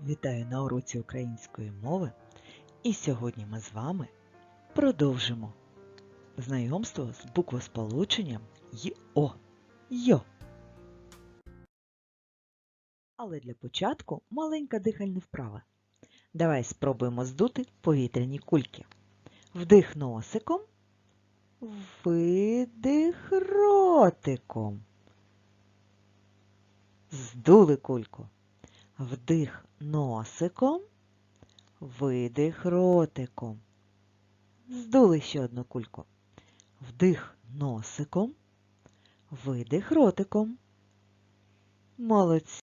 Вітаю на уроці української мови. І сьогодні ми з вами продовжимо знайомство з буквосполученням ЙО. Йо. Але для початку маленька дихальна вправа. Давай спробуємо здути повітряні кульки. Вдих носиком, видих ротиком. Здули кульку. Вдих носиком, видих ротиком. Здули ще одну кульку. Вдих носиком, видих ротиком. Молодці.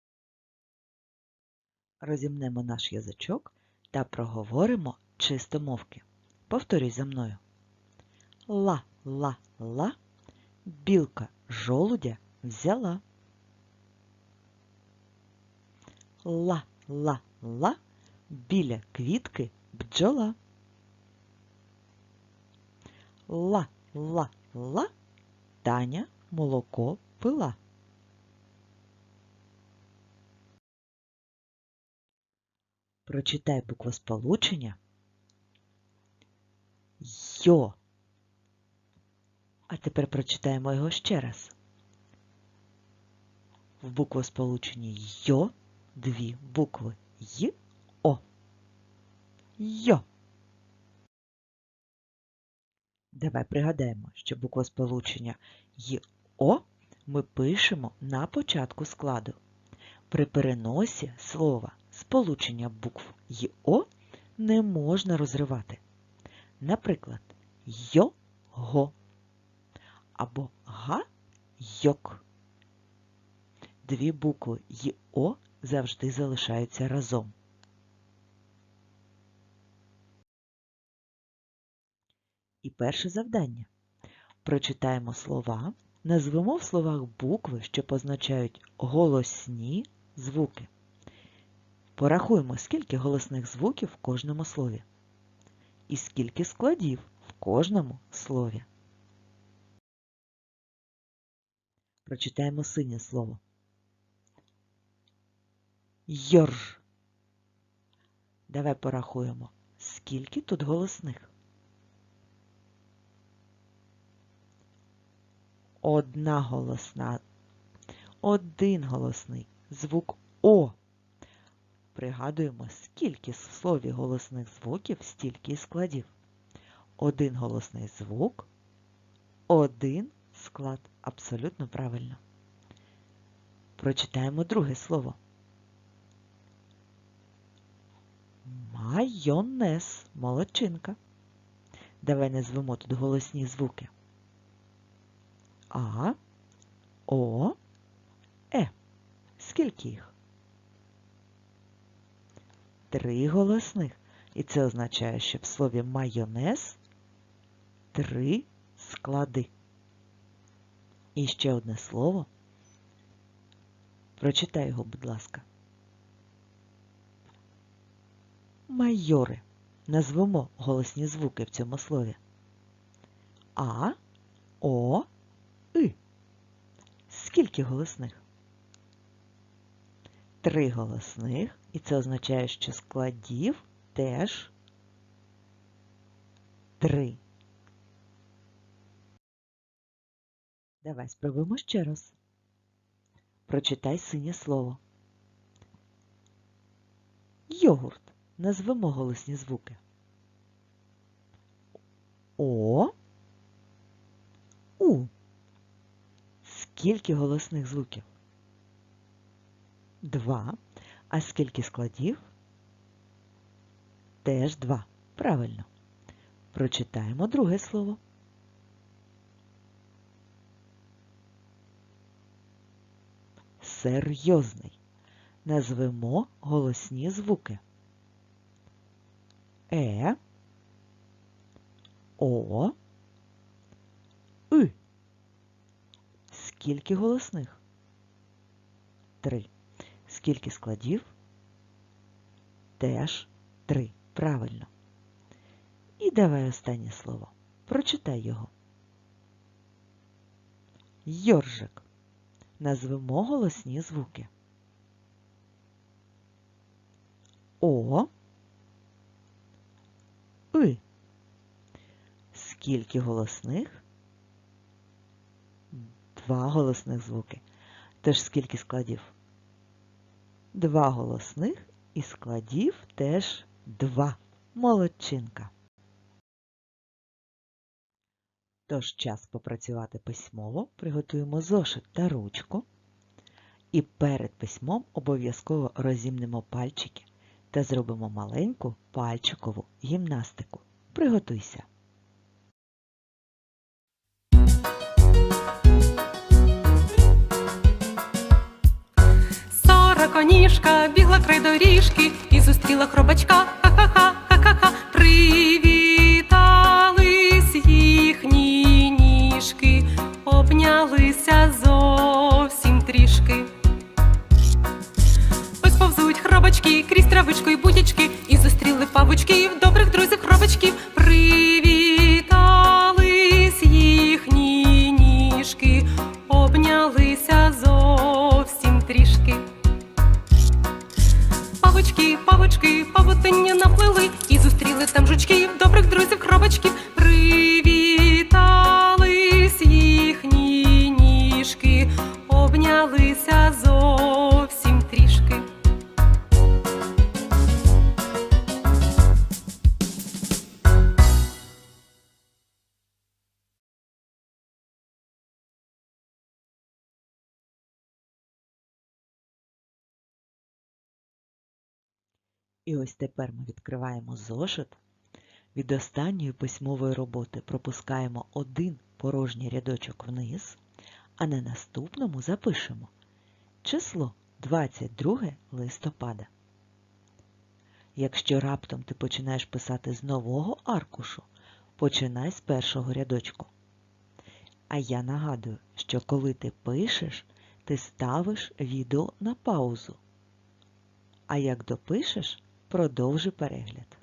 Розімнемо наш язичок та проговоримо чистомовки. Повторюй за мною. Ла-ла-ла, білка жолудя взяла. Ла-ла-ла, біля квітки бджола. Ла-ла-ла, Таня молоко пила. Прочитай буквосполучення Йо. А тепер прочитаємо його ще раз. В буквосполученні Йо дві букви Й О. Йо. Давай пригадаємо, що буквосполучення Й О ми пишемо на початку складу. При переносі слова сполучення букв Й О не можна розривати. Наприклад, йо-го або га-йок. Дві букви ЙО завжди залишаються разом. І перше завдання. Прочитаємо слова, назвемо в словах букви, що позначають голосні звуки. Порахуємо, скільки голосних звуків в кожному слові. І скільки складів в кожному слові. Прочитаємо синє слово. Йорж. Давай порахуємо, скільки тут голосних. Одна голосна, один голосний, звук О. Пригадуємо, скільки в слові голосних звуків, стільки і складів. Один голосний звук, один склад. Абсолютно правильно. Прочитаємо друге слово. Майонез. Молодчинка. Давай назвемо тут голосні звуки. А, О, Е. Скільки їх? Три голосних. І це означає, що в слові майонез три склади. І ще одне слово. Прочитай його, будь ласка. Майори. Назвемо голосні звуки в цьому слові. А, О, И. Скільки голосних? Три голосних. І це означає, що складів теж три. Давай спробуємо ще раз. Прочитай синє слово. Йогурт. Назвемо голосні звуки. О. У. Скільки голосних звуків? Два. А скільки складів? Теж два. Правильно. Прочитаємо друге слово. Серйозний. Назвемо голосні звуки. Е, О, И. Скільки голосних? Три. Скільки складів? Теж три. Правильно. І давай останнє слово. Прочитай його. Йоржик. Назвемо голосні звуки. О, И. Скільки голосних? Два голосних звуки. Тож скільки складів? Два голосних і складів теж два. Молодчинка. Тож час попрацювати письмово, приготуємо зошит та ручку. І перед письмом обов'язково розімнемо пальчики та зробимо маленьку пальчикову гімнастику. Приготуйся! Сороконіжка бігла край доріжки і зустріла хробачка. Ха-ха-ха, ха-ха-ха. Привітались їхні ніжки, обнялися зовсім травичку і будячки, і зустріли павучків, добрих друзів хробачків. Привітались їхні ніжки, обнялися зовсім трішки. Павучки, павучки, павутиння наплили і зустріли там жучків, добрих друзів хробачків. Привітались їхні ніжки, обнялися І ось тепер ми відкриваємо зошит. Від останньої письмової роботи пропускаємо один порожній рядочок вниз, а на наступному запишемо число 22 листопада. Якщо раптом ти починаєш писати з нового аркушу, починай з першого рядочку. А я нагадую, що коли ти пишеш, ти ставиш відео на паузу. А як допишеш, продовжи перегляд.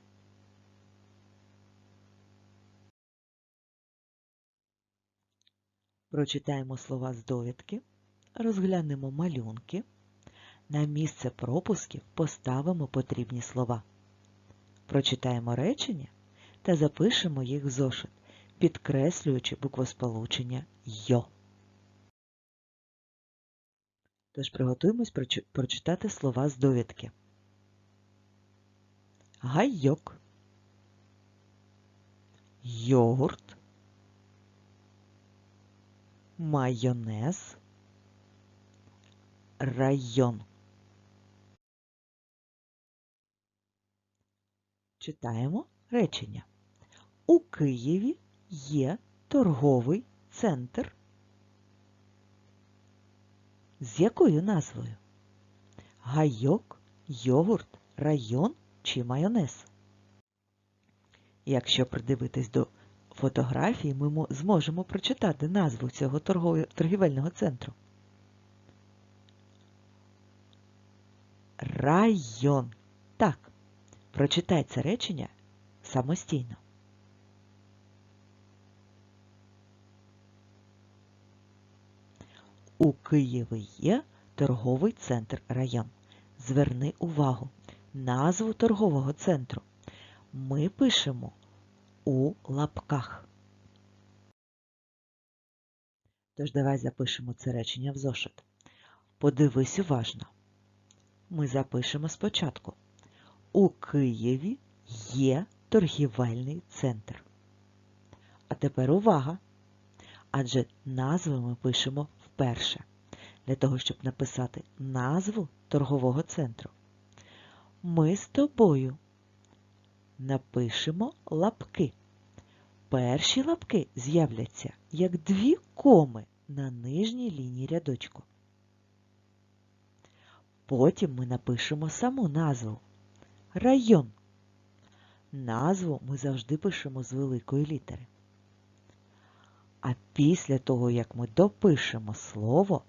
Прочитаємо слова з довідки, розглянемо малюнки. На місце пропусків поставимо потрібні слова. Прочитаємо речення та запишемо їх в зошит, підкреслюючи буквосполучення Йо. Тож приготуємось прочитати слова з довідки. Гайок, йогурт, майонез, район. Читаємо речення. У Києві є торговий центр. З якою назвою? Гайок, йогурт, район чи майонез? Якщо придивитись до фотографії, ми зможемо прочитати назву цього торгівельного центру. Район. Так, прочитай це речення самостійно. У Києві є торговий центр район. Зверни увагу, назву торгового центру ми пишемо у лапках. Тож давай запишемо це речення в зошит. Подивись уважно. Ми запишемо спочатку. У Києві є торгівельний центр. А тепер увага! Адже назви ми пишемо вперше, для того, щоб написати назву торгового центру. Ми з тобою напишемо лапки. Перші лапки з'являться як дві коми на нижній лінії рядочку. Потім ми напишемо саму назву район. Назву ми завжди пишемо з великої літери. А після того, як ми допишемо слово,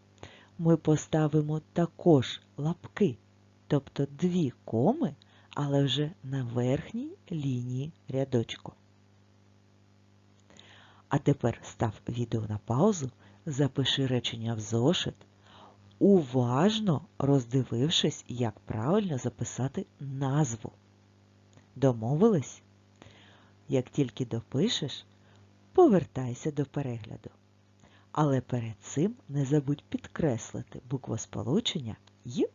ми поставимо також лапки, тобто дві коми, але вже на верхній лінії рядочку. А тепер став відео на паузу, запиши речення в зошит, уважно роздивившись, як правильно записати назву. Домовились? Як тільки допишеш, повертайся до перегляду. Але перед цим не забудь підкреслити буквосполучення й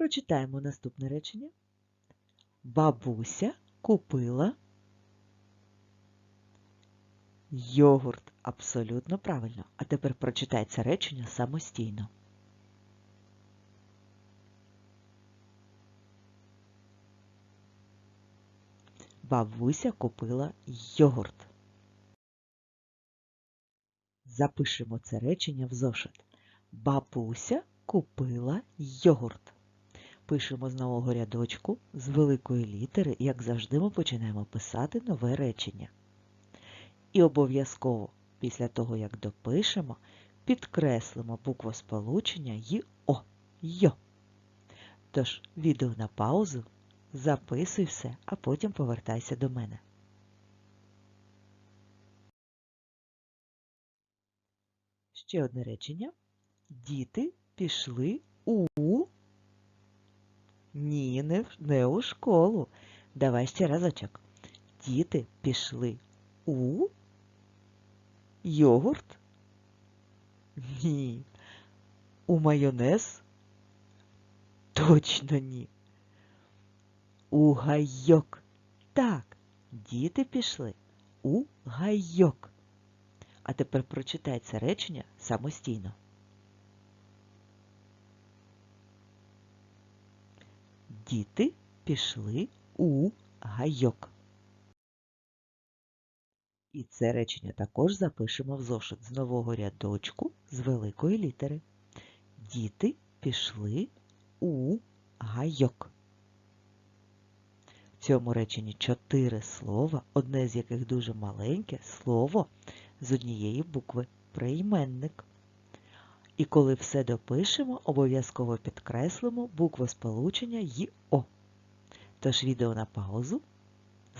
Прочитаємо наступне речення. Бабуся купила йогурт. Абсолютно правильно. А тепер прочитай це речення самостійно. Бабуся купила йогурт. Запишемо це речення в зошит. Бабуся купила йогурт. Пишемо з нового рядочку з великої літери, як завжди ми починаємо писати нове речення. І обов'язково після того, як допишемо, підкреслимо буквосполучення й О. Йо. Тож, відео на паузу, записуй все, а потім повертайся до мене. Ще одне речення. Діти пішли у ні, не, не у школу. Давай ще разочок. Діти пішли у йогурт? Ні. У майонез? Точно ні. У гайок. Так, діти пішли у гайок. А тепер прочитай це речення самостійно. Діти пішли у гайок. І це речення також запишемо в зошит з нового рядочку з великої літери. Діти пішли у гайок. В цьому реченні чотири слова, одне з яких дуже маленьке слово з однієї букви прийменник. І коли все допишемо, обов'язково підкреслимо буквосполучення й О. Тож відео на паузу,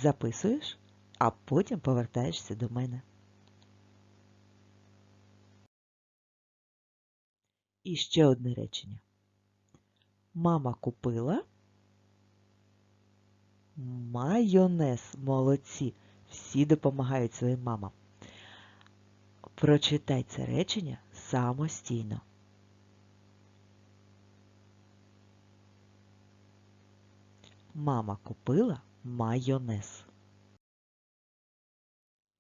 записуєш, а потім повертаєшся до мене. І ще одне речення. Мама купила майонез. Молодці. Всі допомагають своїм мамам. Прочитай це речення самостійно. Мама купила майонез.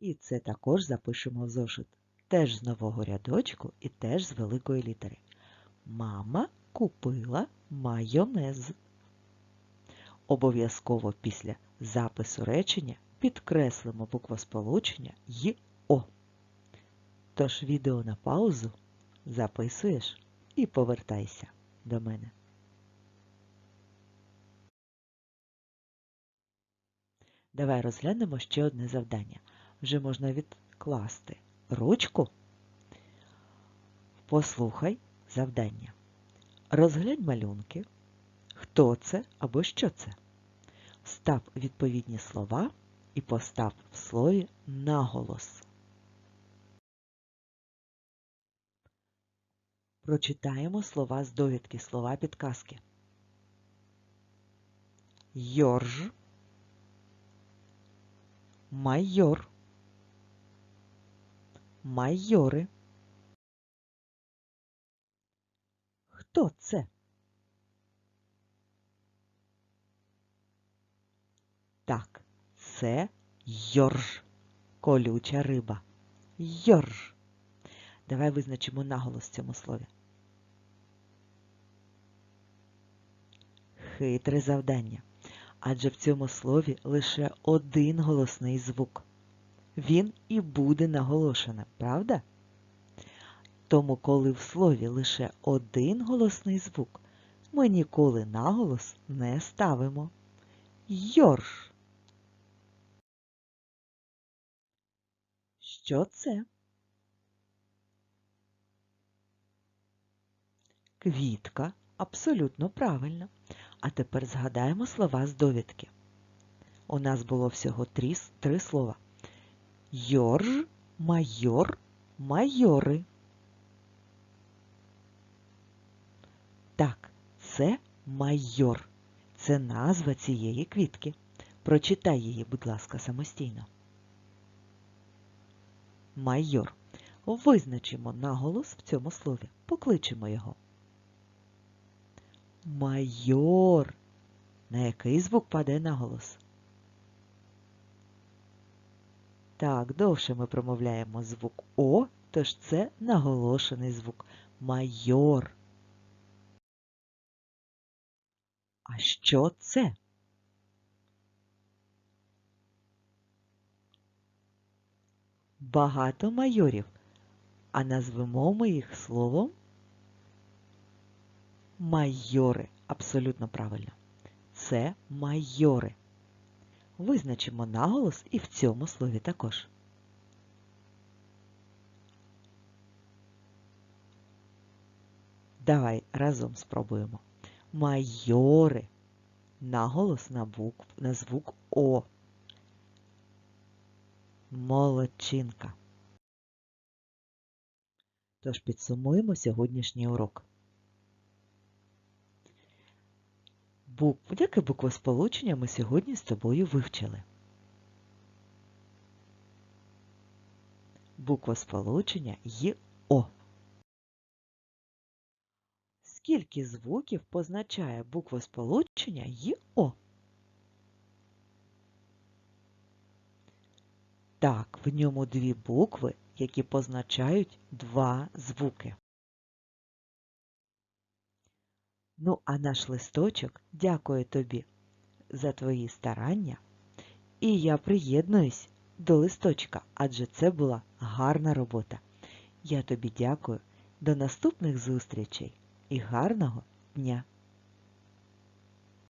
І це також запишемо в зошит. Теж з нового рядочку і теж з великої літери. Мама купила майонез. Обов'язково після запису речення підкреслимо буквосполучення й О. Тож відео на паузу записуєш і повертайся до мене. Давай розглянемо ще одне завдання. Вже можна відкласти ручку. Послухай завдання. Розглянь малюнки. Хто це або що це? Став відповідні слова і постав в слові наголос. Прочитаємо слова з довідки, слова підказки. Йорж, майор, майори. Хто це? Так, це йорж, колюча риба. Йорж. Давай визначимо наголос в цьому слові. Хитре завдання. Адже в цьому слові лише один голосний звук. Він і буде наголошеним, правда? Тому, коли в слові лише один голосний звук, ми ніколи наголос не ставимо. Йорш. Що це? Квітка. Абсолютно правильно. А тепер згадаємо слова з довідки. У нас було всього три, три слова. Йорж, майор, майори. Так, це майор. Це назва цієї квітки. Прочитай її, будь ласка, самостійно. Майор. Визначимо наголос в цьому слові. Покличемо його. Майор. На який звук падає наголос? Так, довше ми промовляємо звук О, тож це наголошений звук. Майор. А що це? Багато майорів. А назвемо ми їх словом майори. Абсолютно правильно. Це майори. Визначимо наголос і в цьому слові також. Давай разом спробуємо. Майори. Наголос на, букв, на звук О. Молодчинка. Тож підсумуємо сьогоднішній урок. Букв... Яке буквосполучення ми сьогодні з тобою вивчили? Буквосполучення є О. Скільки звуків позначає буквосполучення ЙО? Так, в ньому дві букви, які позначають два звуки. Ну, а наш листочок дякує тобі за твої старання. І я приєднуюсь до листочка, адже це була гарна робота. Я тобі дякую. До наступних зустрічей і гарного дня!